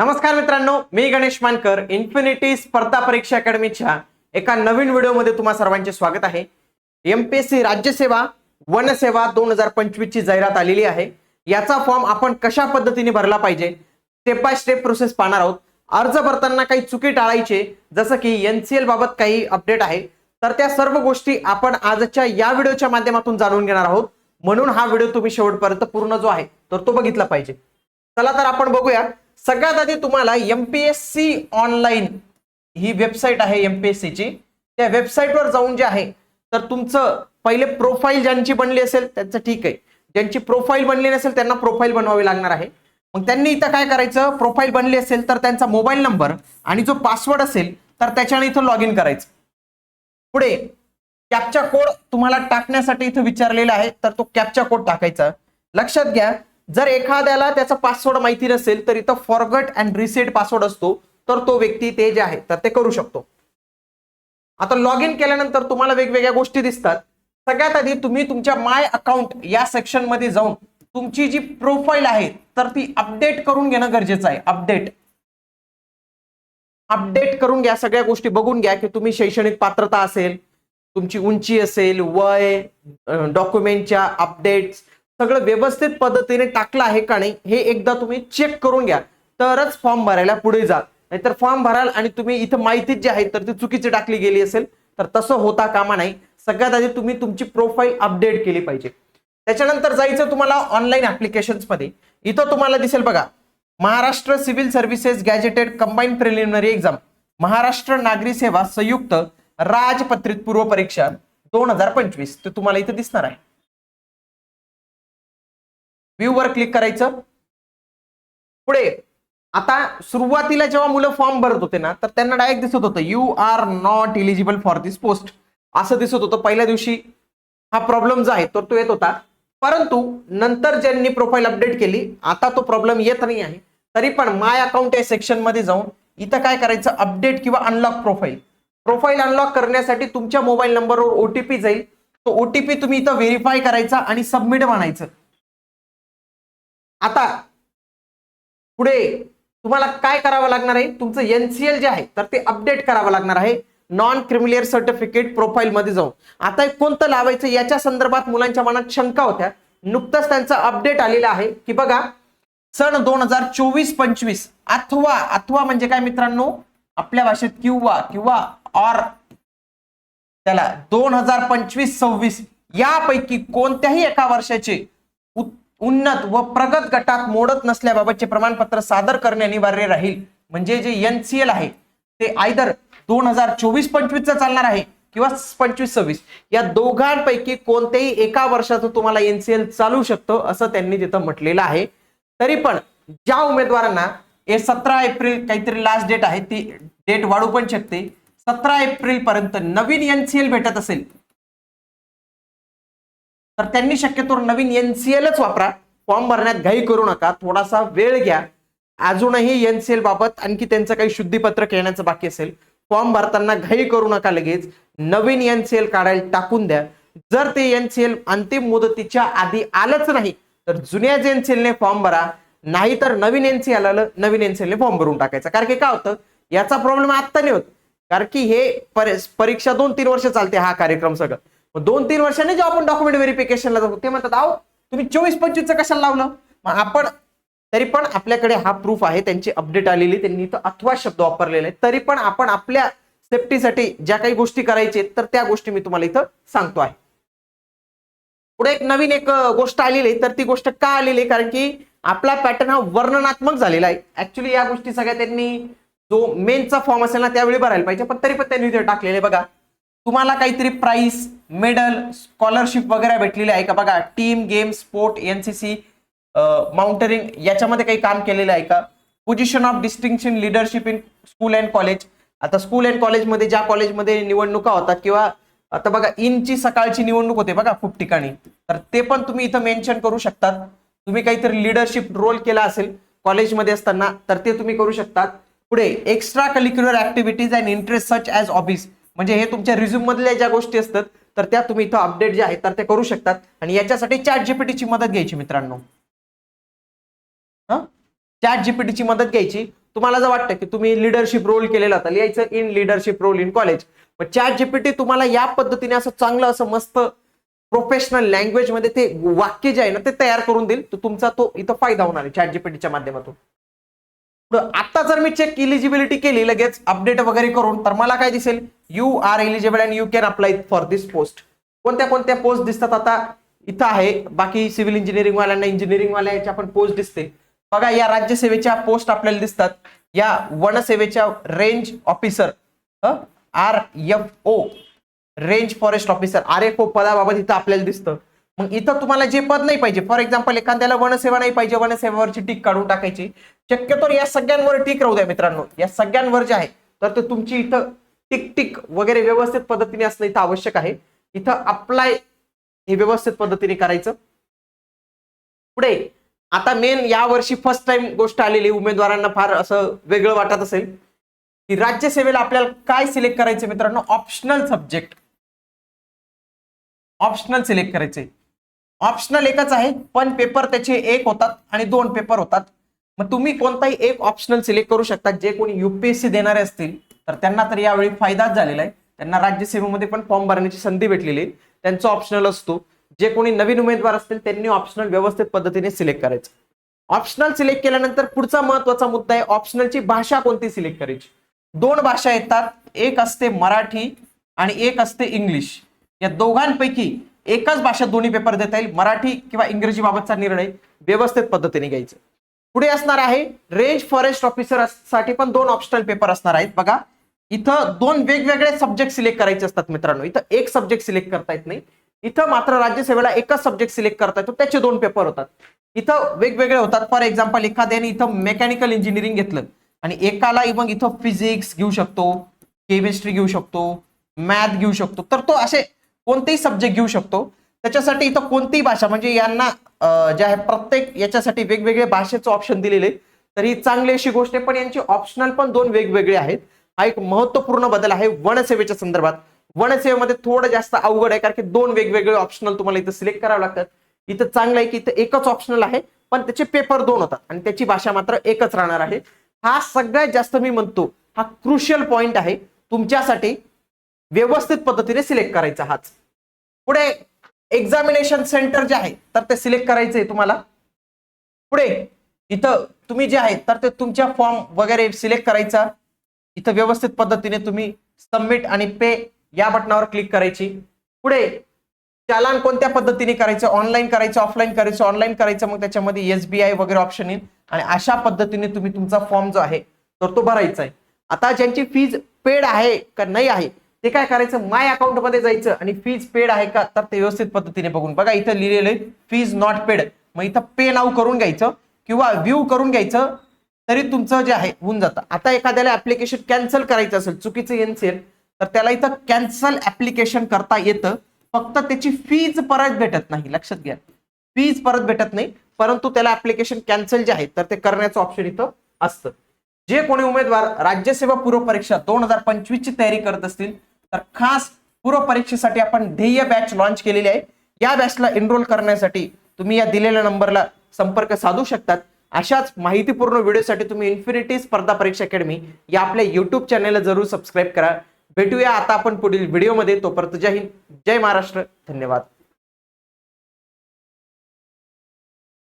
नमस्कार मित्रांनो मी गणेश मानकर इन्फिनिटी स्पर्धा परीक्षा अकॅडमीच्या एका नवीन व्हिडिओमध्ये तुम्हा सर्वांचे स्वागत आहे. एमपीएससी राज्यसेवा वनसेवा दोन हजार पंचवीस ची जाहिरात आलेली आहे. याचा फॉर्म आपण कशा पद्धतीने भरला पाहिजे स्टेप बाय स्टेप प्रोसेस पाहणार आहोत. अर्ज भरताना काही चुकी टाळायचे जसं की एनसीएल बाबत काही अपडेट आहे. तर त्या सर्व गोष्टी आपण आजच्या या व्हिडिओच्या माध्यमातून जाणून घेणार आहोत. म्हणून हा व्हिडिओ तुम्ही शेवटपर्यंत पूर्ण जो आहे तर तो बघितला पाहिजे. चला तर आपण बघूया. सगळ्यात आधी तुम्हाला एमपीएससी ऑनलाईन ही वेबसाईट आहे एमपीएससी ची. त्या वेबसाईटवर जाऊन जे आहे तर तुमचं पहिले प्रोफाईल ज्यांची बनली असेल त्यांचं ठीक आहे. ज्यांची प्रोफाईल बनली नसेल त्यांना प्रोफाईल बनवावी लागणार आहे. मग त्यांनी इथं काय करायचं? प्रोफाईल बनली असेल तर त्यांचा मोबाईल नंबर आणि जो पासवर्ड असेल तर त्याच्याने इथं लॉग इन करायचं. पुढे कॅपचा कोड तुम्हाला टाकण्यासाठी इथं विचारलेला आहे तर तो कॅपचा कोड टाकायचा. लक्षात घ्या जर एखाद्याला त्याचा पासवर्ड माहिती नसेल तर इथं फॉरगट अँड रिसेट पासवर्ड असतो तर तो व्यक्ती ते जे आहे तर ते करू शकतो. आता लॉग इन केल्यानंतर तुम्हाला वेगवेगळ्या गोष्टी दिसतात. सगळ्यात आधी तुम्ही तुमच्या माय अकाउंट या सेक्शनमध्ये जाऊन तुमची जी प्रोफाईल आहे तर ती अपडेट करून घेणं गरजेचं आहे. अपडेट अपडेट करून घ्या सगळ्या गोष्टी बघून घ्या की तुम्ही शैक्षणिक पात्रता असेल तुमची उंची असेल वय डॉक्युमेंटच्या अपडेट्स सगळं व्यवस्थित पद्धतीने टाकलं आहे का नाही हे एकदा तुम्ही चेक करून घ्या. तरच फॉर्म भरायला पुढे जा नाहीतर फॉर्म भराल आणि तुम्ही इथं माहितीच जी आहे तर ती चुकीची टाकली गेली असेल तर तसं होता कामा नाही. सगळ्यात आधी तुम्ही तुमची प्रोफाईल अपडेट केली पाहिजे. त्याच्यानंतर जायचं तुम्हाला ऑनलाईन ऍप्लिकेशन्समध्ये. इथं तुम्हाला दिसेल बघा Maharashtra civil services gazetted combine preliminary exam Maharashtra नागरी सेवा संयुक्त राजपत्रित पूर्व परीक्षा दोन हजार पंचवीस. ते तुम्हाला इथं दिसणार आहे. व्ह्यू वर क्लिक करायचं. पुढे आता सुरुवातीला जेव्हा मुलं फॉर्म भरत होते ना तर त्यांना डायरेक्ट दिसत होतं you are not eligible for this post असं दिसत होतं. पहिल्या दिवशी हा प्रॉब्लेम जो आहे तर तो येत होता. परंतु नंतर ज्यांनी प्रोफाईल अपडेट केली आता तो प्रॉब्लेम येत नाही आहे. तरी पण माय अकाउंट या सेक्शनमध्ये जाऊन इथं काय करायचं? अपडेट किंवा अनलॉक प्रोफाईल प्रोफाईल अनलॉक करण्यासाठी तुमच्या मोबाईल नंबरवर ओटीपी जाईल. तो ओटीपी तुम्ही इथं व्हेरीफाय करायचा आणि सबमिट म्हणायचं. आता पुढे तुम्हाला काय करावं लागणार आहे? तुमचं एनसीएल जे आहे तर ते अपडेट करावं लागणार आहे. नॉन क्रिमिलियर सर्टिफिकेट प्रोफाईल मध्ये जाऊन. आता कोणतं लावायचं? याच्या संदर्भात मुलांच्या मनात शंका होत्या. नुकतंच त्यांचं अपडेट आलेलं आहे की बघा सन दोन हजार चोवीस पंचवीस अथवा अथवा म्हणजे काय मित्रांनो? आपल्या भाषेत किंवा किंवा ऑर त्याला दोन हजार पंचवीस सव्वीस यापैकी कोणत्याही एका वर्षाचे उन्नत व प्रगत गटात मोडत नसल्याबाबतचे प्रमाणपत्र सादर करणे अनिवार्य राहील. म्हणजे जे एन सी एल आहे ते आयदर दोन हजार चोवीस पंचवीसचं चालणार आहे किंवा पंचवीस सव्वीस. या दोघांपैकी कोणत्याही एका वर्षाचं तुम्हाला एनसीएल चालू शकतं असं त्यांनी तिथं म्हटलेलं आहे. तरी पण ज्या उमेदवारांना हे सतरा एप्रिल काहीतरी लास्ट डेट आहे ती डेट वाढू पण शकते. सतरा एप्रिल पर्यंत नवीन एनसीएल भेटत असेल तर त्यांनी शक्यतो नवीन एनसीएलच वापरा. फॉर्म भरण्यात घाई करू नका. थोडासा वेळ घ्या. अजूनही एनसीएल बाबत आणखी त्यांचं काही शुद्धीपत्रक येण्याचं बाकी असेल. फॉर्म भरताना घाई करू नका लगेच. नवीन एनसीएल काढायला टाकून द्या. जर ते एनसीएल अंतिम मुदतीच्या आधी आलंच नाही तर जुन्याच एनसीएलने फॉर्म भरा. नाही तर नवीन एनसीएल आलं नवीन एनसीएलने फॉर्म भरून टाकायचा. कारण की काय होतं? याचा प्रॉब्लेम आत्ता नाही होत. कारण की हे परीक्षा दोन तीन वर्ष चालते हा कार्यक्रम सगळं. मग दोन तीन वर्षांनी जेव्हा आपण डॉक्युमेंट व्हेरिफिकेशनला जातो ते म्हणतात अहो तुम्ही चोवीस पंचवीसचं कशाला लावलं? मग आपण तरी पण आपल्याकडे हा प्रूफ आहे त्यांची अपडेट आलेली त्यांनी इथं अथवा शब्द वापरलेला आहे तरी पण आपण आपल्या सेफ्टीसाठी ज्या काही गोष्टी करायचे तर त्या गोष्टी मी तुम्हाला इथं सांगतो आहे. पुढे एक नवीन एक गोष्ट आलेली आहे तर ती गोष्ट का आलेली आहे? कारण की आपला पॅटर्न हा वर्णनात्मक झालेला आहे. ऍक्च्युली या गोष्टी सगळ्या त्यांनी जो मेनचा फॉर्म असेल ना त्यावेळी भरायला पाहिजे पण तरी पण त्यांनी इथे टाकलेले बघा तुम्हाला काहीतरी प्राइस मेडल स्कॉलरशिप वगैरे भेटलेली आहे का? बघा team game sport NCC mountaineering याच्यामध्ये काही काम केलेलं आहे का? Position of distinction leadership in school and college आता स्कूल अँड कॉलेजमध्ये ज्या कॉलेजमध्ये निवडणुका होतात किंवा आता बघा इनची सकाळची निवडणूक होते बघा खूप ठिकाणी. तर ते पण तुम्ही इथं मेन्शन करू शकतात. तुम्ही काहीतरी लिडरशिप रोल केला असेल कॉलेजमध्ये असताना तर ते तुम्ही करू शकतात. पुढे extra curricular activities and interest such as office म्हणजे हे तुमच्या रिझ्यूम मधल्या ज्या गोष्टी असतात तर त्या तुम्ही इथं अपडेट जे आहेत तर ते करू शकतात. आणि याच्यासाठी चॅट जीपीटीची मदत घ्यायची मित्रांनो. चॅट जीपीटीची मदत घ्यायची. तुम्हाला जर वाटतं की तुम्ही लिडरशिप रोल केलेला तर लिहायचं in leadership role in college पण चॅट जीपीटी तुम्हाला या पद्धतीने असं चांगलं असं मस्त प्रोफेशनल लँग्वेजमध्ये ते वाक्य जे आहे ना ते तयार करून देईल. तर तुमचा तो इथं फायदा होणार आहे चॅट जीपीटीच्या माध्यमातून. आता जर मी चेक इलिजिबिलिटी केली लगेच अपडेट वगैरे करून तर मला काय दिसेल? You are eligible and you can apply for this post कोणत्या कोणत्या पोस्ट दिसतात आता? इथं आहे. बाकी सिव्हिल इंजिनिअरिंग वाल्यांना इंजिनिअरिंग पण पोस्ट दिसते बघा या राज्यसेवेच्या पोस्ट आपल्याला दिसतात. या वनसेवेच्या range officer R F O range forest officer R F O पदाबाबत इथं आपल्याला दिसतं. मग इथं तुम्हाला जे पद नाही पाहिजे फॉर एक्झाम्पल एखाद्याला वनसेवा नाही पाहिजे वनसेवेवरची टीक काढून टाकायची. शक्यतो या सगळ्यांवर टीक राहू द्या मित्रांनो. या सगळ्यांवर जे आहे तर ते तुमची इथं टिक टिक वगैरे व्यवस्थित पद्धतीने असणं इथं आवश्यक आहे. इथं अप्लाय हे व्यवस्थित पद्धतीने करायचं. पुढे आता मेन या वर्षी फर्स्ट टाइम गोष्ट आलेली उमेदवारांना फार असं वेगळं वाटत असेल. की राज्यसेवेला आपल्याला काय सिलेक्ट करायचं मित्रांनो? ऑप्शनल सब्जेक्ट ऑप्शनल सिलेक्ट करायचे ऑप्शनल एकच आहे पण पेपर त्याचे एक होतात आणि दोन पेपर होतात. मग तुम्ही कोणताही एक ऑप्शनल सिलेक्ट करू शकता जे कोणी युपीएससी देणारे असतील. तर त्यांना तर यावेळी फायदाच झालेला आहे. त्यांना राज्यसेवेमध्ये पण फॉर्म भरण्याची संधी भेटलेली आहे. त्यांचा ऑप्शनल असतो. जे कोणी नवीन उमेदवार असतील त्यांनी ऑप्शनल व्यवस्थित पद्धतीने सिलेक्ट करायचं. ऑप्शनल सिलेक्ट केल्यानंतर पुढचा महत्त्वाचा मुद्दा आहे ऑप्शनलची भाषा कोणती सिलेक्ट करायची? दोन भाषा येतात. एक असते मराठी आणि एक असते इंग्लिश. या दोघांपैकी एकाच भाषा दोन्ही पेपर देता येईल. मराठी किंवा इंग्रजी बाबतचा निर्णय व्यवस्थित पद्धतीने घ्यायचा. पुढे असणार आहे रेंज फॉरेस्ट ऑफिसरसाठी पण दोन ऑप्शनल पेपर असणार आहेत. बघा इथं दोन वेगवेगळे सब्जेक्ट सिलेक्ट करायचे असतात मित्रांनो. इथं एक सब्जेक्ट सिलेक्ट करता येत नाही. इथं मात्र राज्यसेवेला एकच सब्जेक्ट सिलेक्ट करता येतो. त्याचे दोन पेपर होतात. इथं वेगवेगळे होतात. फॉर एक्झाम्पल एखाद्याने इथं मेकॅनिकल इंजिनिअरिंग घेतलं. आणि एकाला मग इथं फिजिक्स घेऊ शकतो केमिस्ट्री घेऊ शकतो मॅथ घेऊ शकतो. तर तो असे कोणतेही सब्जेक्ट घेऊ शकतो. त्याच्यासाठी इथं कोणतीही भाषा? म्हणजे यांना जे आहे प्रत्येक याच्यासाठी वेगवेगळे भाषेचं ऑप्शन दिलेले तर ही चांगली अशी गोष्ट आहे पण यांचे ऑप्शनल पण दोन वेगवेगळे आहेत. हा एक महत्त्वपूर्ण बदल आहे वनसेवेच्या संदर्भात. वनसेवेमध्ये थोडं जास्त अवघड आहे कारण की दोन वेगवेगळे ऑप्शनल तुम्हाला इथं सिलेक्ट करावं लागतात. इथं चांगलं आहे की इथं एकच ऑप्शनल आहे पण त्याचे पेपर दोन होतात आणि त्याची भाषा मात्र एकच राहणार आहे. हा सगळ्यात जास्त मी म्हणतो हा क्रुशियल पॉइंट आहे तुमच्यासाठी व्यवस्थित पद्धतीने सिलेक्ट करायचा हाच. पुढे एक्झामिनेशन सेंटर जे आहे तर ते सिलेक्ट करायचंय तुम्हाला. पुढे इथं तुम्ही जे आहे तर ते तुमच्या फॉर्म वगैरे सिलेक्ट करायचा. इथं व्यवस्थित पद्धतीने तुम्ही सबमिट आणि पे या बटनावर क्लिक करायची. पुढे चालान कोणत्या पद्धतीने करायचं? ऑनलाईन करायचं ऑफलाईन करायचं? ऑनलाईन करायचं मग त्याच्यामध्ये एसबीआय वगैरे ऑप्शन येईल. आणि अशा पद्धतीने तुम्ही तुमचा फॉर्म जो आहे तर तो भरायचा आहे. आता ज्यांची फीज पेड आहे का नाही आहे ते काय करायचं? माय अकाउंटमध्ये जायचं. आणि फीज पेड आहे का? तर ते व्यवस्थित पद्धतीने बघून. बघा इथं लिहिलेलं आहे फीज नॉट पेड मग इथं पे नाव करून घ्यायचं किंवा व्ह्यू करून घ्यायचं तरी तुमचं जे आहे होऊन जातं. आता एखाद्याला ऍप्लिकेशन कॅन्सल करायचं असेल चुकीचं येनसेल तर त्याला इथं कॅन्सल ऍप्लिकेशन करता येतं. फक्त त्याची फीज परत भेटत नाही. लक्षात घ्या. फीज परत भेटत नाही परंतु त्याला ऍप्लिकेशन कॅन्सल जे आहे तर ते करण्याचं ऑप्शन इथं असतं. जे कोणी उमेदवार राज्यसेवा पूर्व परीक्षा दोन हजार पंचवीस ची तयारी करत असतील तर खास पूर्व परीक्षेसाठी आपण ध्येय बॅच लॉन्च केलेली आहे. या बॅचला एनरोल करण्यासाठी तुम्ही या दिलेल्या नंबरला संपर्क साधू शकतात. अशाच माहितीपूर्ण व्हिडिओसाठी तुम्ही इन्फिनिटी स्पर्धा परीक्षा अकॅडमी या आपल्या युट्यूब चॅनलला जरूर सबस्क्राईब करा. भेटूया आता आपण पुढील व्हिडिओमध्ये तोपर्यंत जय हिंद. जय महाराष्ट्र. धन्यवाद.